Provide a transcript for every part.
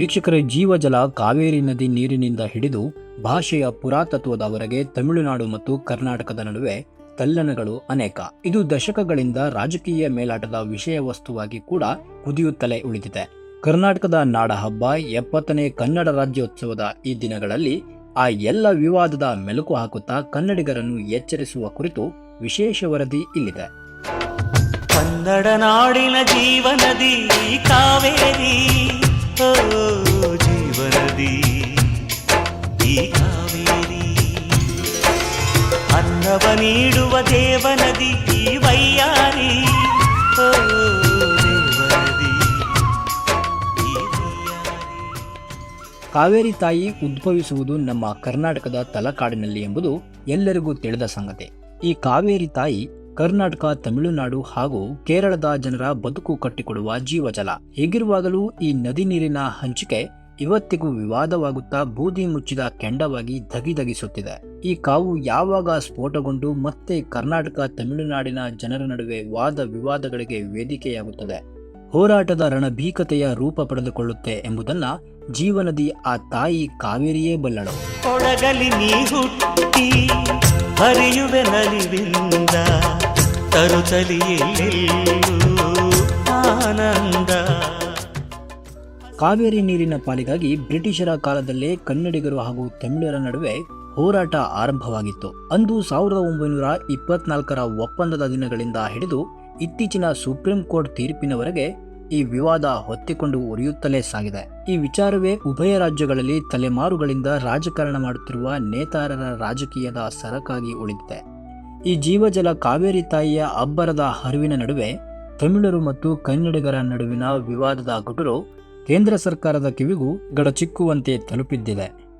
ವೀಕ್ಷಕರ, ಜೀವಜಲ ಕಾವೇರಿ ನದಿ ನೀರಿನಿಂದ ಹಿಡಿದು ಭಾಷೆಯ ಪುರಾತತ್ವದವರೆಗೆ ತಮಿಳುನಾಡು ಮತ್ತು ಕರ್ನಾಟಕದ ನಡುವೆ ತಲ್ಲಣಗಳು ಅನೇಕ. ಇದು ದಶಕಗಳಿಂದ ರಾಜಕೀಯ ಮೇಲಾಟದ ವಿಷಯ ವಸ್ತುವಾಗಿ ಕೂಡ ಕುದಿಯುತ್ತಲೇ ಉಳಿದಿದೆ. ಕರ್ನಾಟಕದ ನಾಡಹಬ್ಬ ಎಪ್ಪತ್ತನೇ ಕನ್ನಡ ರಾಜ್ಯೋತ್ಸವದ ಈ ದಿನಗಳಲ್ಲಿ ಆ ಎಲ್ಲ ವಿವಾದದ ಮೆಲುಕು ಹಾಕುತ್ತಾ ಕನ್ನಡಿಗರನ್ನು ಎಚ್ಚರಿಸುವ ಕುರಿತು ವಿಶೇಷ ವರದಿ ಇಲ್ಲಿದೆ. ಕನ್ನಡ ನಾಡಿನ ಜೀವನದಿ, ಕಾವೇರಿ. ಜೀವನದಿ, ಈ ಕಾವೇರಿ. ಅನ್ನವ ನೀಡುವ ದೇವನದಿ, ಈ ವೈಯಾರಿ. ಓ ಕಾವೇರಿ ತಾಯಿ ಉದ್ಭವಿಸುವುದು ನಮ್ಮ ಕರ್ನಾಟಕದ ತಲಕಾಡಿನಲ್ಲಿ ಎಂಬುದು ಎಲ್ಲರಿಗೂ ತಿಳಿದ ಸಂಗತಿ. ಈ ಕಾವೇರಿ ತಾಯಿ ಕರ್ನಾಟಕ, ತಮಿಳುನಾಡು ಹಾಗೂ ಕೇರಳದ ಜನರ ಬದುಕು ಕಟ್ಟಿಕೊಡುವ ಜೀವಜಲ. ಹೀಗಿರುವಾಗಲೂ ಈ ನದಿ ನೀರಿನ ಹಂಚಿಕೆ ಇವತ್ತಿಗೂ ವಿವಾದವಾಗುತ್ತಾ ಬೂದಿ ಮುಚ್ಚಿದ ಕೆಂಡವಾಗಿ ಧಗಿಧಗಿಸುತ್ತಿದೆ. ಈ ಕಾವು ಯಾವಾಗ ಸ್ಫೋಟಗೊಂಡು ಮತ್ತೆ ಕರ್ನಾಟಕ, ತಮಿಳುನಾಡಿನ ಜನರ ನಡುವೆ ವಾದ ವಿವಾದಗಳಿಗೆ ವೇದಿಕೆಯಾಗುತ್ತದೆ. ಹೋರಾಟದ ರಣಭೀಕತೆಯ ರೂಪ ಪಡೆದುಕೊಳ್ಳುತ್ತೆ ಎಂಬುದನ್ನ ಜೀವನದಿ ಆ ತಾಯಿ ಕಾವೇರಿಯೇ ಬಲ್ಲಳು. ನೀ ಹುಟ್ಟಿ, ಹರಿಯುವೆ ನಲಿವಿಂದ. ಆನಂದ. ಕಾವೇರಿ ನೀರಿನ ಪಾಲಿಗಾಗಿ ಬ್ರಿಟಿಷರ ಕಾಲದಲ್ಲೇ ಕನ್ನಡಿಗರು ಹಾಗೂ ತಮಿಳರ ನಡುವೆ ಹೋರಾಟ ಆರಂಭವಾಗಿತ್ತು. ಅಂದು ಸಾವಿರದ ಒಂಬೈನೂರ ಇಪ್ಪತ್ನಾಲ್ಕರ ಒಪ್ಪಂದದ ದಿನಗಳಿಂದ ಹಿಡಿದು ಇತ್ತೀಚಿನ ಸುಪ್ರೀಂ ಕೋರ್ಟ್ ತೀರ್ಪಿನವರೆಗೆ ಈ ವಿವಾದ ಹೊತ್ತಿಕೊಂಡು ಉರಿಯುತ್ತಲೇ ಸಾಗಿದೆ. ಈ ವಿಚಾರವೇ ಉಭಯ ರಾಜ್ಯಗಳಲ್ಲಿ ತಲೆಮಾರುಗಳಿಂದ ರಾಜಕಾರಣ ಮಾಡುತ್ತಿರುವ ನೇತಾರರ ರಾಜಕೀಯದ ಸರಕಾಗಿ ಉಳಿದಿದೆ. ಈ ಜೀವಜಲ ಕಾವೇರಿ ತಾಯಿಯ ಅಬ್ಬರದ ಹರಿವಿನ ನಡುವೆ ತಮಿಳರು ಮತ್ತು ಕನ್ನಡಿಗರ ನಡುವಿನ ವಿವಾದದ ಗುಟುರು ಕೇಂದ್ರ ಸರ್ಕಾರದ ಕಿವಿಗೂ ಗಡಚಿಕ್ಕುವಂತೆ ತಲುಪಿದ್ದಿದೆ.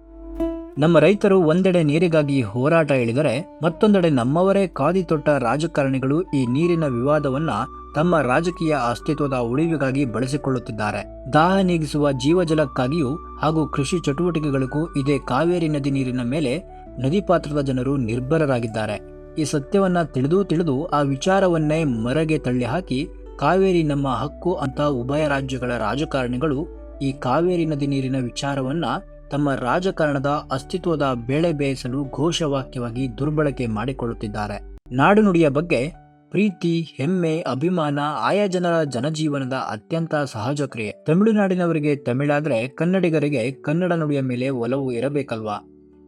ನಮ್ಮ ರೈತರು ಒಂದೆಡೆ ನೀರಿಗಾಗಿ ಹೋರಾಟ ಇಳಿದರೆ ಮತ್ತೊಂದೆಡೆ ನಮ್ಮವರೇ ಕಾದಿ ತೊಟ್ಟ ರಾಜಕಾರಣಿಗಳು ಈ ನೀರಿನ ವಿವಾದವನ್ನ ತಮ್ಮ ರಾಜಕೀಯ ಅಸ್ತಿತ್ವದ ಉಳಿವಿಗಾಗಿ ಬಳಸಿಕೊಳ್ಳುತ್ತಿದ್ದಾರೆ. ದಾಹ ನೀಗಿಸುವ ಜೀವಜಲಕ್ಕಾಗಿಯೂ ಹಾಗೂ ಕೃಷಿ ಚಟುವಟಿಕೆಗಳಿಗೂ ಇದೇ ಕಾವೇರಿ ನದಿ ನೀರಿನ ಮೇಲೆ ನದಿ ಪಾತ್ರದ ಜನರು ನಿರ್ಭರರಾಗಿದ್ದಾರೆ. ಈ ಸತ್ಯವನ್ನ ತಿಳಿದು ತಿಳಿದು ಆ ವಿಚಾರವನ್ನೇ ಮರಗೆ ತಳ್ಳಿ ಹಾಕಿ ಕಾವೇರಿ ನಮ್ಮ ಹಕ್ಕು ಅಂತ ಉಭಯ ರಾಜ್ಯಗಳ ರಾಜಕಾರಣಿಗಳು ಈ ಕಾವೇರಿ ನದಿ ನೀರಿನ ವಿಚಾರವನ್ನ ತಮ್ಮ ರಾಜಕಾರಣದ ಅಸ್ತಿತ್ವದ ಬೇಳೆ ಬೇಯಿಸಲು ಘೋಷವಾಕ್ಯವಾಗಿ ದುರ್ಬಳಕೆ ಮಾಡಿಕೊಳ್ಳುತ್ತಿದ್ದಾರೆ. ನಾಡು ನುಡಿಯ ಬಗ್ಗೆ ಪ್ರೀತಿ, ಹೆಮ್ಮೆ, ಅಭಿಮಾನ ಆಯಾ ಜನರ ಜನಜೀವನದ ಅತ್ಯಂತ ಸಹಜ ಕ್ರಿಯೆ. ತಮಿಳುನಾಡಿನವರಿಗೆ ತಮಿಳಾದ್ರೆ ಕನ್ನಡಿಗರಿಗೆ ಕನ್ನಡ ನುಡಿಯ ಮೇಲೆ ಒಲವು ಇರಬೇಕಲ್ವಾ?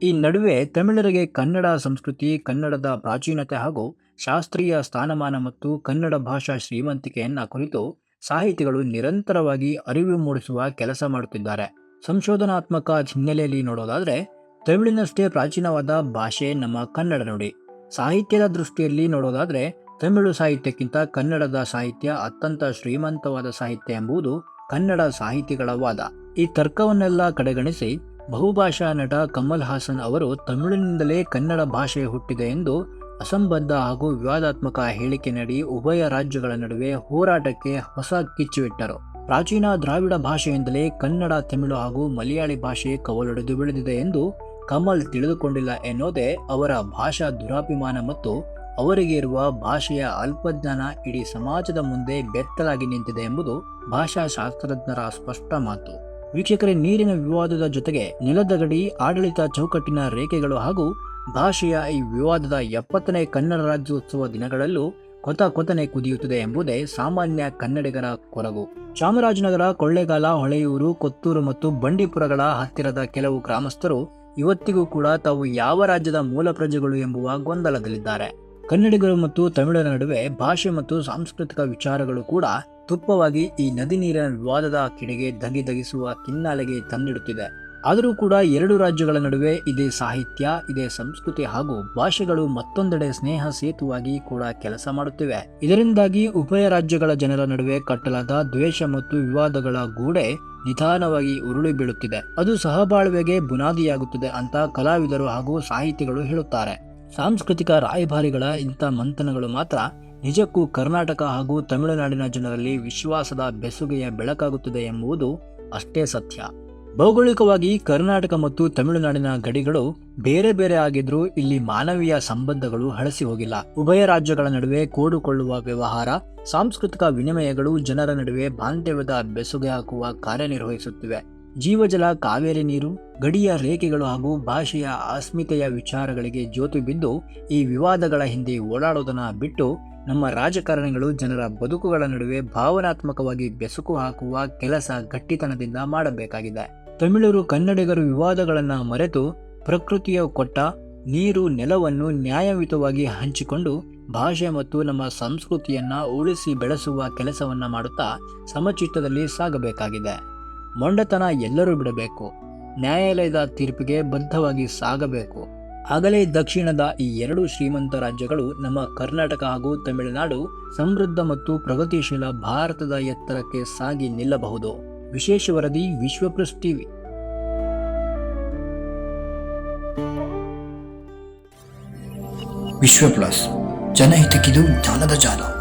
ಈ ನಡುವೆ ತಮಿಳರಿಗೆ ಕನ್ನಡ ಸಂಸ್ಕೃತಿ, ಕನ್ನಡದ ಪ್ರಾಚೀನತೆ ಹಾಗೂ ಶಾಸ್ತ್ರೀಯ ಸ್ಥಾನಮಾನ ಮತ್ತು ಕನ್ನಡ ಭಾಷಾ ಶ್ರೀಮಂತಿಕೆಯನ್ನು ಕುರಿತು ಸಾಹಿತಿಗಳು ನಿರಂತರವಾಗಿ ಅರಿವು ಮೂಡಿಸುವ ಕೆಲಸ ಮಾಡುತ್ತಿದ್ದಾರೆ. ಸಂಶೋಧನಾತ್ಮಕ ಹಿನ್ನೆಲೆಯಲ್ಲಿ ನೋಡೋದಾದರೆ, ತಮಿಳಿನಷ್ಟೇ ಪ್ರಾಚೀನವಾದ ಭಾಷೆ ನಮ್ಮ ಕನ್ನಡ ನುಡಿ. ಸಾಹಿತ್ಯದ ದೃಷ್ಟಿಯಲ್ಲಿ ನೋಡೋದಾದರೆ, ತಮಿಳು ಸಾಹಿತ್ಯಕ್ಕಿಂತ ಕನ್ನಡದ ಸಾಹಿತ್ಯ ಅತ್ಯಂತ ಶ್ರೀಮಂತವಾದ ಸಾಹಿತ್ಯ ಎಂಬುದು ಕನ್ನಡ ಸಾಹಿತಿಗಳ ವಾದ. ಈ ತರ್ಕವನ್ನೆಲ್ಲ ಕಡೆಗಣಿಸಿ ಬಹುಭಾಷಾ ನಟ ಕಮಲ್ ಹಾಸನ್ ಅವರು ತಮಿಳಿನಿಂದಲೇ ಕನ್ನಡ ಭಾಷೆ ಹುಟ್ಟಿದೆ ಎಂದು ಅಸಂಬದ್ಧ ಹಾಗೂ ವಿವಾದಾತ್ಮಕ ಹೇಳಿಕೆ ನೀಡಿ ಉಭಯ ರಾಜ್ಯಗಳ ನಡುವೆ ಹೋರಾಟಕ್ಕೆ ಹೊಸ ಕಿಚ್ಚುವಿಟ್ಟರು. ಪ್ರಾಚೀನ ದ್ರಾವಿಡ ಭಾಷೆಯಿಂದಲೇ ಕನ್ನಡ, ತಮಿಳು ಹಾಗೂ ಮಲಯಾಳಿ ಭಾಷೆ ಕವಲೊಡೆದು ಬೆಳೆದಿದೆ ಎಂದು ಕಮಲ್ ತಿಳಿದುಕೊಂಡಿಲ್ಲ ಎನ್ನುವುದೇ ಅವರ ಭಾಷಾ ದುರಾಭಿಮಾನ ಮತ್ತು ಅವರಿಗೆ ಇರುವ ಭಾಷೆಯ ಅಲ್ಪಜ್ಞಾನ ಇಡೀ ಸಮಾಜದ ಮುಂದೆ ಬೆತ್ತಲಾಗಿ ನಿಂತಿದೆ ಎಂಬುದು ಭಾಷಾಶಾಸ್ತ್ರಜ್ಞರ ಸ್ಪಷ್ಟ ಮಾತು. ವೀಕ್ಷಕರೇ, ನೀರಿನ ವಿವಾದದ ಜೊತೆಗೆ ನೆಲದ ಗಡಿ, ಆಡಳಿತ ಚೌಕಟ್ಟಿನ ರೇಖೆಗಳು ಹಾಗೂ ಭಾಷೆಯ ಈ ವಿವಾದದ ಎಪ್ಪತ್ತನೇ ಕನ್ನಡ ರಾಜ್ಯೋತ್ಸವ ದಿನಗಳಲ್ಲೂ ಕೊತ ಕೊತನೆ ಕುದಿಯುತ್ತದೆ ಎಂಬುದೇ ಸಾಮಾನ್ಯ ಕನ್ನಡಿಗರ ಕೊರಗು. ಚಾಮರಾಜನಗರ, ಕೊಳ್ಳೇಗಾಲ, ಹೊಳೆಯೂರು, ಕೊತ್ತೂರು ಮತ್ತು ಬಂಡೀಪುರಗಳ ಹತ್ತಿರದ ಕೆಲವು ಗ್ರಾಮಸ್ಥರು ಇವತ್ತಿಗೂ ಕೂಡ ತಾವು ಯಾವ ರಾಜ್ಯದ ಮೂಲ ಪ್ರಜೆಗಳು ಎಂಬುವ ಗೊಂದಲದಲ್ಲಿದ್ದಾರೆ. ಕನ್ನಡಿಗರು ಮತ್ತು ತಮಿಳರ ನಡುವೆ ಭಾಷೆ ಮತ್ತು ಸಾಂಸ್ಕೃತಿಕ ವಿಚಾರಗಳು ಕೂಡ ತುಪ್ಪವಾಗಿ ಈ ನದಿ ನೀರಿನ ವಿವಾದದ ಕಿಡಿಗೆ ಧಗಿಧಗಿಸುವ ಕಿನ್ನಾಲೆಗೆ ತಂದಿಡುತ್ತಿದೆ. ಆದರೂ ಕೂಡ ಎರಡು ರಾಜ್ಯಗಳ ನಡುವೆ ಇದೇ ಸಾಹಿತ್ಯ, ಇದೇ ಸಂಸ್ಕೃತಿ ಹಾಗೂ ಭಾಷೆಗಳು ಮತ್ತೊಂದೆಡೆ ಸ್ನೇಹ ಸೇತುವಾಗಿ ಕೂಡ ಕೆಲಸ ಮಾಡುತ್ತಿವೆ. ಇದರಿಂದಾಗಿ ಉಭಯ ರಾಜ್ಯಗಳ ಜನರ ನಡುವೆ ಕಟ್ಟಲಾದ ದ್ವೇಷ ಮತ್ತು ವಿವಾದಗಳ ಗೂಡೆ ನಿಧಾನವಾಗಿ ಉರುಳಿ ಬೀಳುತ್ತಿದೆ. ಅದು ಸಹಬಾಳ್ವೆಗೆ ಬುನಾದಿಯಾಗುತ್ತದೆ ಅಂತ ಕಲಾವಿದರು ಹಾಗೂ ಸಾಹಿತಿಗಳು ಹೇಳುತ್ತಾರೆ. ಸಾಂಸ್ಕೃತಿಕ ರಾಯಭಾರಿಗಳ ಇಂಥ ಮಂಥನಗಳು ಮಾತ್ರ ನಿಜಕ್ಕೂ ಕರ್ನಾಟಕ ಹಾಗೂ ತಮಿಳುನಾಡಿನ ಜನರಲ್ಲಿ ವಿಶ್ವಾಸದ ಬೆಸುಗೆಯ ಬೆಳಕಾಗುತ್ತದೆ ಎಂಬುದು ಅಷ್ಟೇ ಸತ್ಯ. ಭೌಗೋಳಿಕವಾಗಿ ಕರ್ನಾಟಕ ಮತ್ತು ತಮಿಳುನಾಡಿನ ಗಡಿಗಳು ಬೇರೆ ಬೇರೆ ಆಗಿದ್ರೂ ಇಲ್ಲಿ ಮಾನವೀಯ ಸಂಬಂಧಗಳು ಹಳಸಿ ಹೋಗಿಲ್ಲ. ಉಭಯ ರಾಜ್ಯಗಳ ನಡುವೆ ಕೋಡುಕೊಳ್ಳುವ ವ್ಯವಹಾರ, ಸಾಂಸ್ಕೃತಿಕ ವಿನಿಮಯಗಳು ಜನರ ನಡುವೆ ಬಾಂಧವ್ಯದ ಬೆಸುಗೆ ಹಾಕುವ ಕಾರ್ಯನಿರ್ವಹಿಸುತ್ತಿವೆ. ಜೀವಜಲ ಕಾವೇರಿ ನೀರು, ಗಡಿಯ ರೇಖೆಗಳು ಹಾಗೂ ಭಾಷೆಯ ಅಸ್ಮಿತೆಯ ವಿಚಾರಗಳಿಗೆ ಜೋತು ಬಿದ್ದು ಈ ವಿವಾದಗಳ ಹಿಂದೆ ಓಡಾಡೋದನ್ನು ಬಿಟ್ಟು ನಮ್ಮ ರಾಜಕಾರಣಿಗಳು ಜನರ ಬದುಕುಗಳ ನಡುವೆ ಭಾವನಾತ್ಮಕವಾಗಿ ಬೆಸುಕು ಹಾಕುವ ಕೆಲಸ ಗಟ್ಟಿತನದಿಂದ ಮಾಡಬೇಕಾಗಿದೆ. ತಮಿಳರು ಕನ್ನಡಿಗರು ವಿವಾದಗಳನ್ನು ಮರೆತು ಪ್ರಕೃತಿಯ ಕೊಟ್ಟ ನೀರು ನೆಲವನ್ನು ನ್ಯಾಯಯುತವಾಗಿ ಹಂಚಿಕೊಂಡು ಭಾಷೆ ಮತ್ತು ನಮ್ಮ ಸಂಸ್ಕೃತಿಯನ್ನ ಉಳಿಸಿ ಬೆಳೆಸುವ ಕೆಲಸವನ್ನ ಮಾಡುತ್ತಾ ಸಮಚಿತ್ತದಲ್ಲಿ ಸಾಗಬೇಕಾಗಿದೆ. ಮೊಂಡತನ ಎಲ್ಲರೂ ಬಿಡಬೇಕು. ನ್ಯಾಯಾಲಯದ ತೀರ್ಪಿಗೆ ಬದ್ಧವಾಗಿ ಸಾಗಬೇಕು. ಆಗಲೇ ದಕ್ಷಿಣದ ಈ ಎರಡು ಶ್ರೀಮಂತ ರಾಜ್ಯಗಳು ನಮ್ಮ ಕರ್ನಾಟಕ ಹಾಗೂ ತಮಿಳುನಾಡು ಸಮೃದ್ಧ ಮತ್ತು ಪ್ರಗತಿಶೀಲ ಭಾರತದ ಎತ್ತರಕ್ಕೆ ಸಾಗಿ ನಿಲ್ಲಬಹುದು. ವಿಶೇಷ ವರದಿ ವಿಶ್ವಪ್ರಸ್ ಟಿವಿ. ವಿಶ್ವಪ್ಲಸ್, ಜನಹಿತಕ್ಕಿದು ಜ್ಞಾನದ ಜಾಲ.